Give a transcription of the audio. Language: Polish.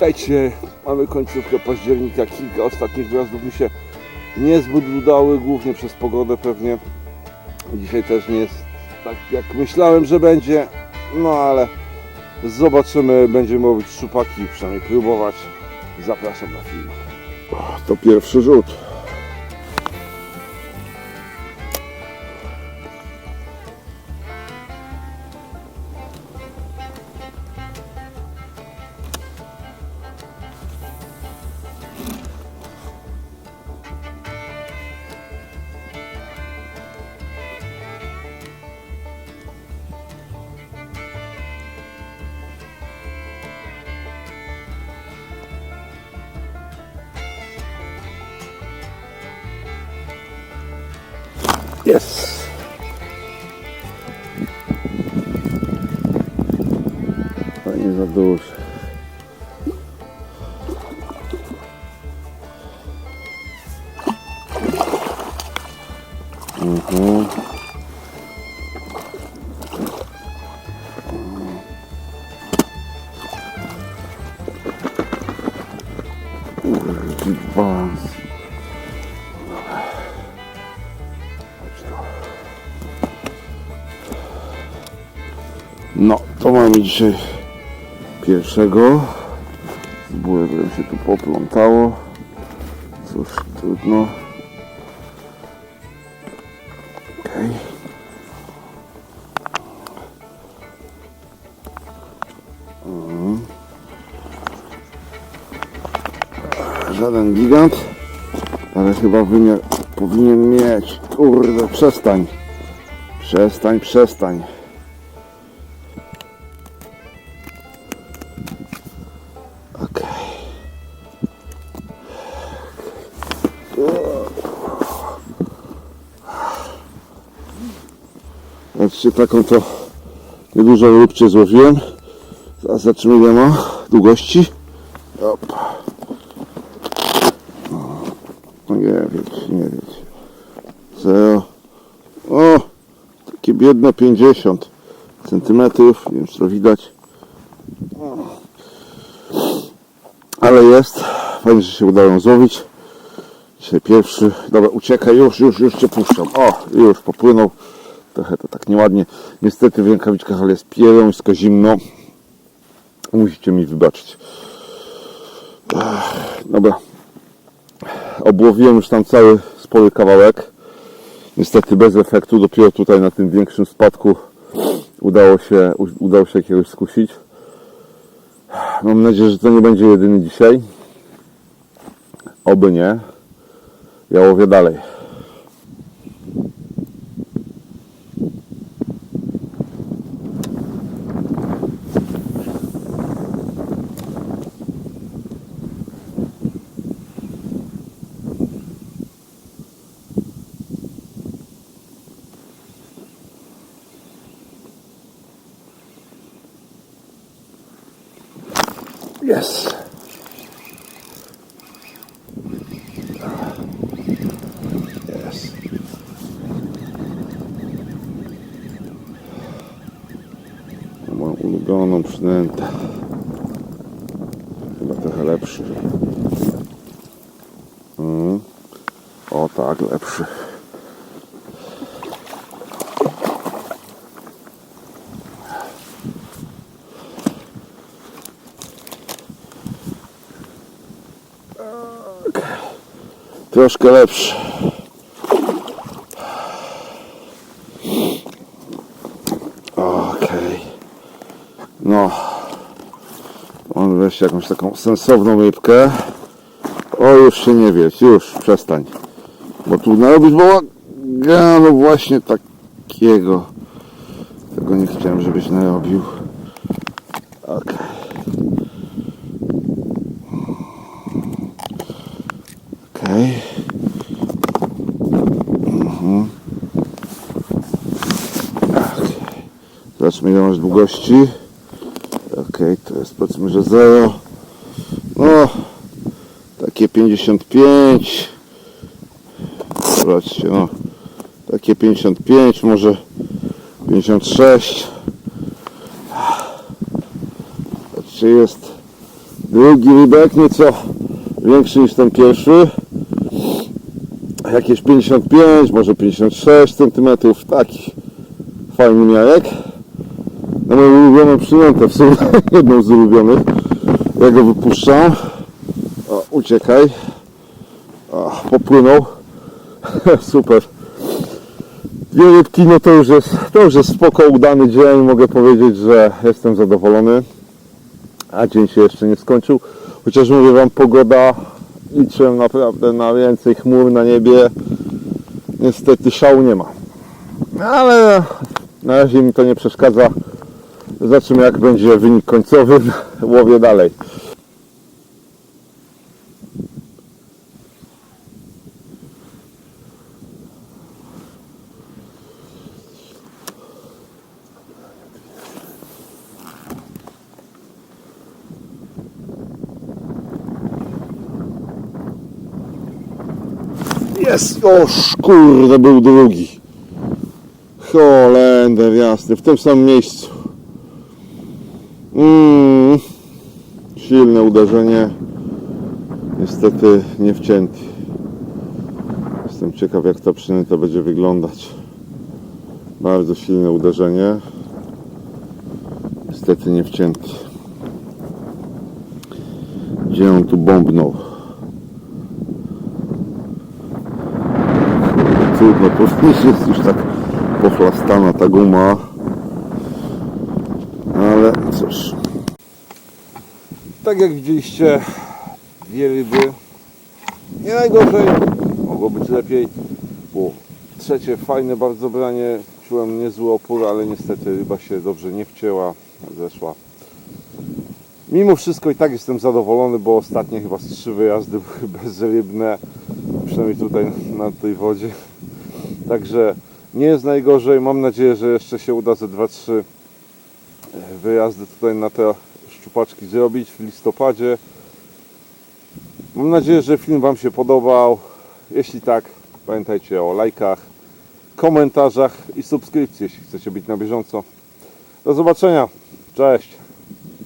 Witajcie, mamy końcówkę października, kilka ostatnich wyjazdów mi się niezbyt udały, głównie przez pogodę pewnie. Dzisiaj też nie jest tak jak myślałem, że będzie, no ale zobaczymy, będziemy łowić szczupaki, przynajmniej próbować. Zapraszam na film. To pierwszy rzut. Jest. To nie za duży. Mhm. No, to mamy dzisiaj pierwszego. Z błędem się tu poplątało. Cóż, trudno. Okej. Mhm. Żaden gigant, ale chyba wymiar powinien mieć. Kurde, przestań. Przestań, przestań. Patrzcie, taką to niedużą rybcie złowiłem. Zaraz zobaczymy ile ma długości. Op. No nie wiecie, nie wiecie. Zero. O! Takie biedne 50 centymetrów. Nie wiem czy to widać. Ale jest. Fajnie, że się udało złowić. Dzisiaj pierwszy. Dobra, uciekaj, już, już, już cię puszczam. O, już popłynął. Trochę to tak nieładnie. Niestety w rękawiczkach, ale jest pierońsko zimno. Musicie mi wybaczyć. Dobra. Obłowiłem już tam cały spory kawałek. Niestety bez efektu. Dopiero tutaj na tym większym spadku udało się, udało się jakiegoś skusić. Mam nadzieję, że to nie będzie jedyny dzisiaj. Oby nie. Ja łowię dalej. Jest. Jest. Moją ulubioną przynętę. Chyba trochę lepszy. Mm. O tak, lepszy. Troszkę lepszy. Okej. No. On weź jakąś taką sensowną rybkę. O, już się nie wiesz, już przestań. Bo tu narobisz bałaganu właśnie takiego. Tego nie chciałem, żebyś narobił. Okej. Okej. Zobaczmy ile masz długości. Okej, to jest powiedzmy, że 0. No, takie 55. Zobaczcie, no. Takie 55, może 56. Patrzcie, jest Drugi rybek nieco większy niż ten pierwszy. Jakieś 55, może 56 cm. Taki fajny miarek. Na moją ulubioną przynętę, w sumie jedną z ulubionych. Ja go wypuszczam. O, uciekaj. O, popłynął. Super. Dwie rybki, no to już jest, to już jest spoko, udany dzień. Mogę powiedzieć, że jestem zadowolony. A dzień się jeszcze nie skończył. Chociaż mówię Wam, pogoda liczyłem naprawdę na więcej chmur na niebie. Niestety szału nie ma. Ale na razie mi to nie przeszkadza. Zobaczymy jak będzie wynik końcowy. Łowię dalej. Jest! O kurde, był drugi. Holender jasny, w tym samym miejscu. Silne uderzenie. Niestety nie wcięty. Jestem ciekaw jak ta przynęta będzie wyglądać. Bardzo silne uderzenie. Niestety nie wcięty. Gdzie on tu bombnął? trudno powiedzieć, jest już tak pochlastana ta guma. Ale cóż. Tak jak widzieliście, dwie ryby. Nie najgorzej, mogło być lepiej. Było trzecie fajne bardzo branie. Czułem niezły opór, ale niestety ryba się dobrze nie wcięła, zeszła. Mimo wszystko i tak jestem zadowolony, bo ostatnie chyba z trzy wyjazdy były bezrybne. Przynajmniej tutaj na tej wodzie. Także nie jest najgorzej. Mam nadzieję, że jeszcze się uda ze 2-3 wyjazdy tutaj na te szczupaczki zrobić w listopadzie. Mam nadzieję, że film Wam się podobał. Jeśli tak, pamiętajcie o lajkach, komentarzach i subskrypcji, jeśli chcecie być na bieżąco. Do zobaczenia. Cześć.